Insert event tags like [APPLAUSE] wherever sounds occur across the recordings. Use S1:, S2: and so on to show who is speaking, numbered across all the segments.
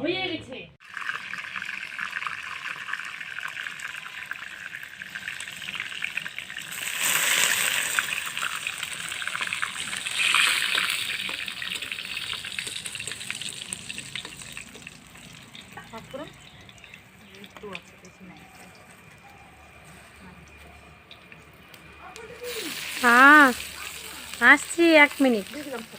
S1: হয়ে গেছে।
S2: ঠাকুর একটু আছে কিছু নাই।
S3: হ্যাঁ আসছি এক মিনিট।
S2: দিলাম তো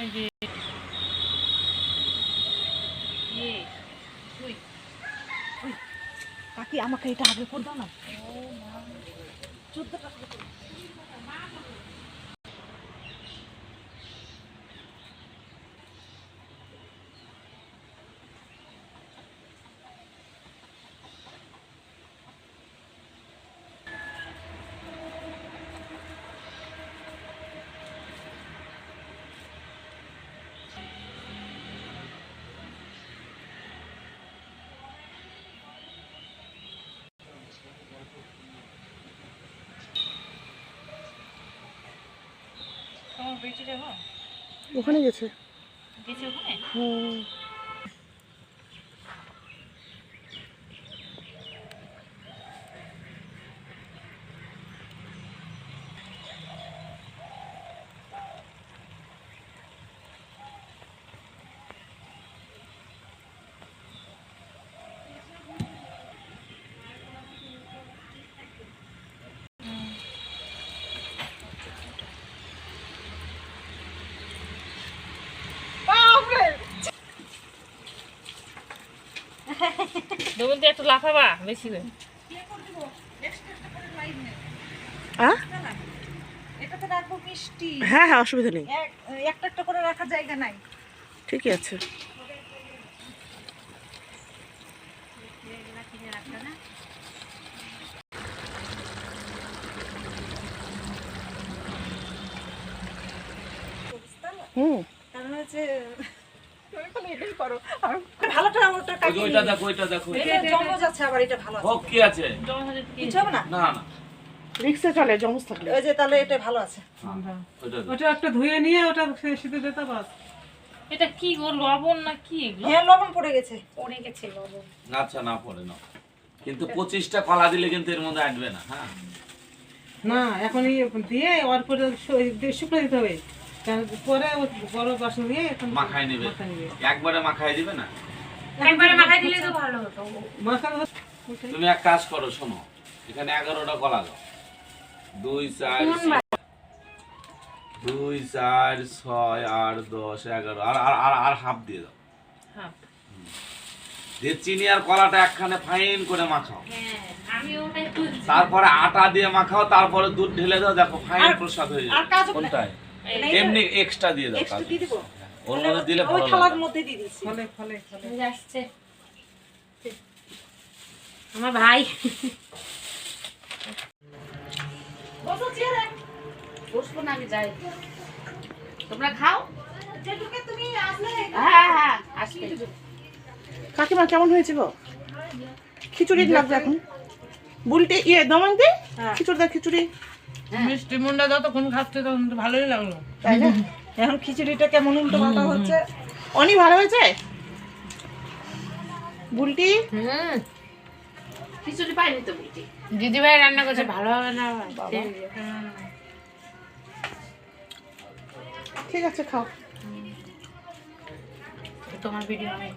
S1: এই যে ইয়ে তুই
S2: কাকি আমাকে এটা আগে করে দাও না। চোদ্দ
S3: ওখানে গেছে।
S1: গেছে ওখানে?
S3: হুম।
S1: ডবল দিয়ে একটু লাফাবা বেশি করে
S2: রাখব মিষ্টি।
S3: হ্যাঁ হ্যাঁ অসুবিধা নেই।
S2: এক একটা একটা করে রাখার জায়গা নাই।
S3: ঠিকই আছে। হুম।
S2: কারণ হচ্ছে তুমি খালি এটাই করো। আর ভালোটা ওটা
S4: ওই ওইটা দেখো ওইটা দেখো।
S2: এটা জমজ আছে আবার এটা ভালো আছে।
S4: হোক কি আছে?
S1: জমা হলে কি
S2: কিছু হবে না?
S4: না না।
S3: রিক্সে চলে জমস থাকলে।
S2: ওই যে তাহলে এটা ভালো আছে।
S5: ওটা একটা ধুয়ে নিয়ে ওটা শীতে দিতে বাস
S1: এটা কি গো লবণ না কি এগুলো?
S2: হ্যাঁ লবণ পড়ে গেছে।
S1: পড়ে গেছে লবণ।
S4: আচ্ছা না পড়ে না। কিন্তু পঁচিশটা কলা দিলে কিন্তু এর মধ্যে আটবে না হ্যাঁ?
S5: না এখন দিয়ে ওর পরে শুকনো দিতে হবে। পরে বড় বাসন দিয়ে
S4: মাখায় নেবে। একবারে মাখায় দিবে না?
S1: একবারে মাথায় দিলে তো ভালো হতো।
S4: তুমি এক কাজ করো শোনো। এখানে এগারোটা কলা দাও। দুই চার দুই চার ছয় আট দশ এগারো। আর আর আর আর হাফ দিয়ে দাও। দিয়ে চিনি আর কলাটা একখানে ফাইন করে মাখাও।
S1: হ্যাঁ
S4: তারপরে আটা দিয়ে মাখাও তারপরে দুধ ঢেলে দাও দেখো ফাইন প্রসাদ হয়ে
S2: আর
S4: যাবে কোনটায়? এমনি এক্সট্রা দিয়ে দাও কাজু। ওর মধ্যে দিলে ভালো
S2: থালার মধ্যে দিয়ে দিচ্ছি।
S5: ফলে ফলে ফলে।
S1: আসছে আমার ভাই।
S2: বসো চেয়ারে।
S1: বসবো না আমি যাই। তোমরা খাও?
S2: যেটুকু তুমি আসলে
S1: হ্যাঁ হ্যাঁ আসবে।
S3: কাকিমা কেমন হয়েছে গো? খিচুড়ি লাগবে এখন। বুলটে ইয়ে দমন দে?
S2: হ্যাঁ।
S3: খিচুড়ি দা খিচুড়ি।
S5: মিষ্টি মুন্ডা যতক্ষণ খাচ্ছে তখন তো ভালোই লাগল।
S2: তাই না? [LAUGHS] এখন খিচুড়িটা কেমন উল্টো পাল্টা হচ্ছে?
S3: অনি ভালো হয়েছে? বুলটি?
S1: হুম। খিচুড়ি পাইনি তো বুঝি দিদি ভাই রান্না করছে ভালো হবে না?
S3: ঠিক। আছে খাও।
S1: তোমার ভিডিও আমি